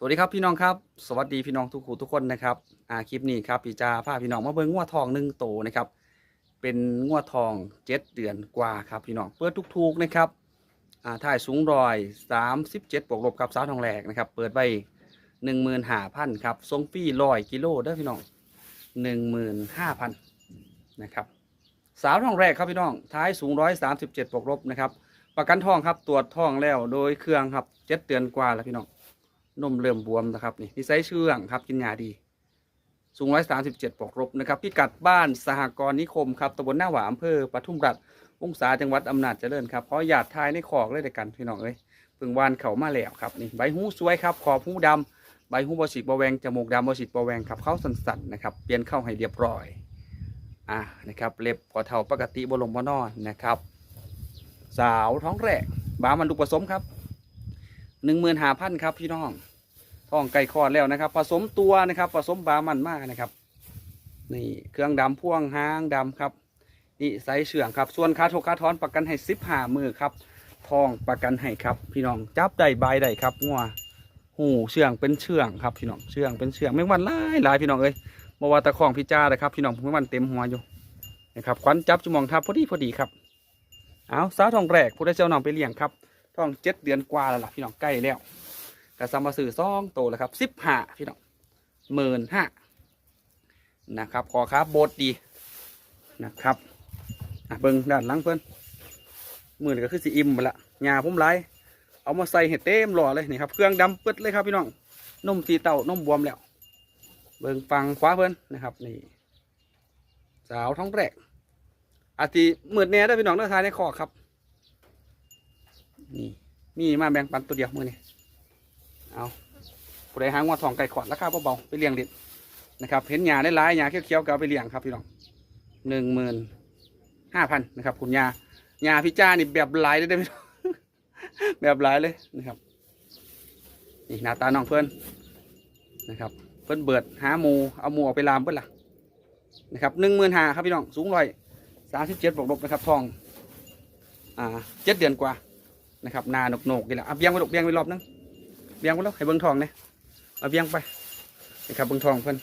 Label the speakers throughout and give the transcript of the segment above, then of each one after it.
Speaker 1: สวัสดีครับพี่น้องครับ สวัสดีพี่น้องทุกคู่ทุกคนนะครับอ่าคลิปนี้ครับพี่จาพาพี่น้องมาเบิ่งงัวทองหนึ่งโตนะครับ เป็นงัวทองเจ็ดเดือนกว่าครับพี่น้องเปิดทุกๆนะครับอ่าถ่ายสูงรอยสามสิบเจ็ดบวกลบครับสาวทองแหลกนะครับเปิดไปหนึ่งหมื่นห้าพันครับทรงฟรีร้อยกิโลเด้อพี่น้องหนึ่งหมื่นห้าพันนะครับสาวทองแรกครับพี่น้องท้ายสูงร้อยสามสิบเจ็ดบวกลบนะครับประกันทองครับตรวจทองแล้วโดยเครื่องครับเจ็ดเดือนกว่าแล้วพี่น้อง นมเริ่มบวมนะครับนี่นิสัยเชื่องครับกินยาดี สูงร้อยสามสิบเจ็ดปกรบนะครับพิกัดบ้านสหกรณ์นิคมครับตำบลหน้าหวาอำเภอปทุมรัฐองศาจังหวัดอำนาจเจริญครับเพราะหยาดทายในขอกเลยเดียวกันพี่น้องเอ้ยเพึ่งวานเขามาแล้วครับนี่ใบหูสวยครับขอบหูดำใบหูบอสิกบอแวงจมูกดำบอสิกบอแวงครับเข้าสันๆนะครับเปลี่ยนเข้าให้เรียบร้อยอ่านะครับเล็บกอเท่าปกติบลงบนอนนะครับ สาวท้องแรกบ้ามันดุผสมครับหนึ่งหมื่นห้าพันครับพี่น้อง ท้องไก่คลอดแล้วนะครับ ผสมตัวนะครับ ผสมบามันมากนะครับ นี่เครื่องดำพ่วงหางดำครับนี่ไซส์เชื่องครับ ส่วนคาโทคาทอนประกันให้สิบห้ามือครับทองประกันให้ครับ พี่น้องจับได้ใบได้ครับงัวหูเชื่องเป็นเชื่องครับพี่น้องเชื่องเป็นเชื่องไม่วันหลายหลายพี่น้องเอ้ยบวาตะของพี่จ้าเลยครับพี่น้องไม่วันเต็มหัวอยู่นะครับควันจับจุมองทับพอดีพอดีครับเอาสาวทองแรกผู้ได้เจ้าน้องไปเลี้ยงครับทองเจ็ดเดือนกว่าแล้วล่ะพี่น้องใกล้แล้ว กระซัมมาสื่อซองโตแล้วครับสิบห้าพี่น้องหมื่นห้านะครับขอครับโบดดีนะครับอะเบิ้งด้านหลังเพื่อนมือนี่ก็คือสีอิ่มหมดละงาพุ่มไรเอามาใส่เห็ดเต็มหล่อเลยนี่ครับเครื่องดำปึ๊ดเลยครับพี่น้องนมสีเต่านมบวมแล้ว เบิ้งฟังขวาเพื่อนนะครับนี่สาวท้องแรกอาทิหมืดแน่ได้พี่น้องเนื้อทายในคอครับนี่มีมาแบ่งปันตัวเดียวมือนี่ เอาผู้ใดหางว่าทองไก่ขอดราคาเบาๆไปเลี้ยงเด็ดนะครับเห็นหญ้าได้หลายหญ้าเขียวๆก็เอาไปเลี้ยงครับพี่น้องหนึ่งหมื่นห้าพันนะครับ คุณยาหญ้าพี่จ้านี่แบบหลายเลยได้อพี่น้องแบบหลายเลยนะครับนี่หน้าตาน้องเพื่อนนะครับ เพื่อนเบิดหาหมูเอาหมูออกไปลามเพื่อนล่ะนะครับหนึ่งหมื่นห้าครับพี่น้องสูงร้อยสามสิบเจ็ดบวกลบนะครับทองอ่าเจ็ดเดือนกว่านะครับนาหนกๆนี่แหละอะเบี้ยงไปลูกเบี้ยงไปรอบนึง เบียงไปแล้วให้เบิ้งทองเนี่ยเอาเบียงไปนี่ครับเบิ้งทองเพิ่อน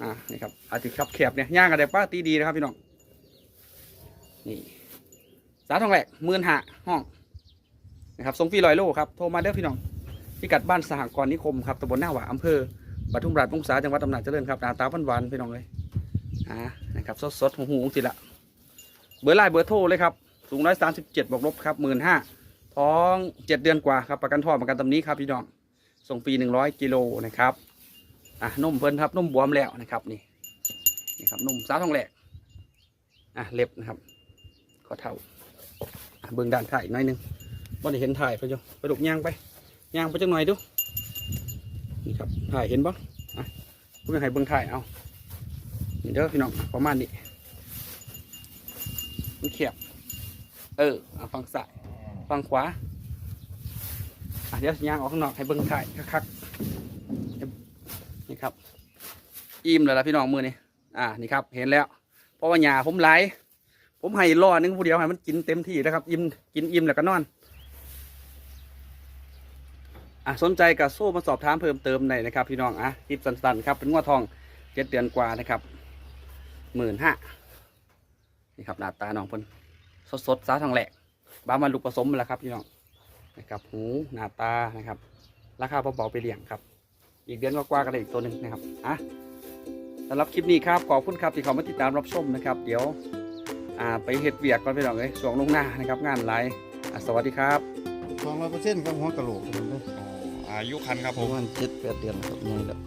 Speaker 1: อ่านี่ครับอาจจะขับแคบเนี่ยย่างกันได้ป้าตีดีนะครับพี่น้องนี่สาทองแหลกหมื่นหาห้องนะครับส่งฟรีลอยโลครับโทรมาเด้อพี่น้องพิกัดบ้านสหกรณ์นิคมครับตำบลหน้าหวาอำเภอปทุมราชวงศาจังหวัดอำนาจเจริญครับหน้าตาหวานๆพี่น้องเลยอ่านะครับสดๆหูๆสิละเบอร์ไลน์เบอร์โทรเลยครับสูงร้อยสามสิบเจ็ดบวกลบครับหมื่นห้า ท้องเจ็ดเดือนกว่าครับประกันท้อประกันตำนี้ครับพี่น้องส่งฟรีหนึ่งร้อยกิโลนะครับอะนุ่มเพิ่นครับนุ่มบวมแล้วนะครับนี่นี่ครับนุ่มสาวทองแหลกอะเล็บนะครับขอเท้าอะเบื้องด้านถ่ายหน้อยหนึงบ่ได้เห็นถ่ายไปจ้ะไปลุกย่างไปย่างไปจังหน่อยดูนี่ครับถ่ายเห็นบ่อะเพิ่งให้เบื้องถ่ายเอานี่เด้อพี่น้องประมาณนี้มันเขียบเออฟังซ้าย ฝั่งขวาอะเดี๋ยวสิย่างออกข้างนอกให้เบิ้งถ่ายคักๆนี่ครับ อิ่มแล้วล่ะพี่น้องมือนี่อ่านี่ครับ เห็นแล้ว เพราะว่าหยาผมไหลผมให้รอหนึงผู้เดียวให้มันกินเต็มที่นะครับ อิ่มกินอิ่มแล้วก็นอนอะสนใจกับโซ่มาสอบถามเพิ่มเติมหน่อยนะครับ พี่น้องอะคลิปสั้นๆครับเป็นงวดทองเจ็ดเดือนกว่านะครับหมื่นห้านี่ครับหน้าตาน้องเพิ่นสดๆสาทองแหลก บามันลูกผสมแหละครับพี่น้องนะครับหูหน้าตานะครับ ราคาเบาๆไปเลี้ยงครับ อีกเดือนกว่าๆกันเลยอีกตัวหนึ่งนะครับอะสำหรับคลิปนี้ครับขอบคุณครับที่เขามาติดตามรับชมนะครับ เดี๋ยวอ่าไปเห็ดเวียกก่อนพี่น้องเลยสวงลงหน้านะครับ งานไลฟ์อะสวัสดีครับ
Speaker 2: สองร้อยเปอร์เซ็นต์กับหัวกะโหลกมันเลย
Speaker 3: อายุคันครับ
Speaker 2: ป
Speaker 3: ผ
Speaker 2: ระ
Speaker 3: ม
Speaker 2: มาณเจ็ดแปดเดือนครับยังแบบ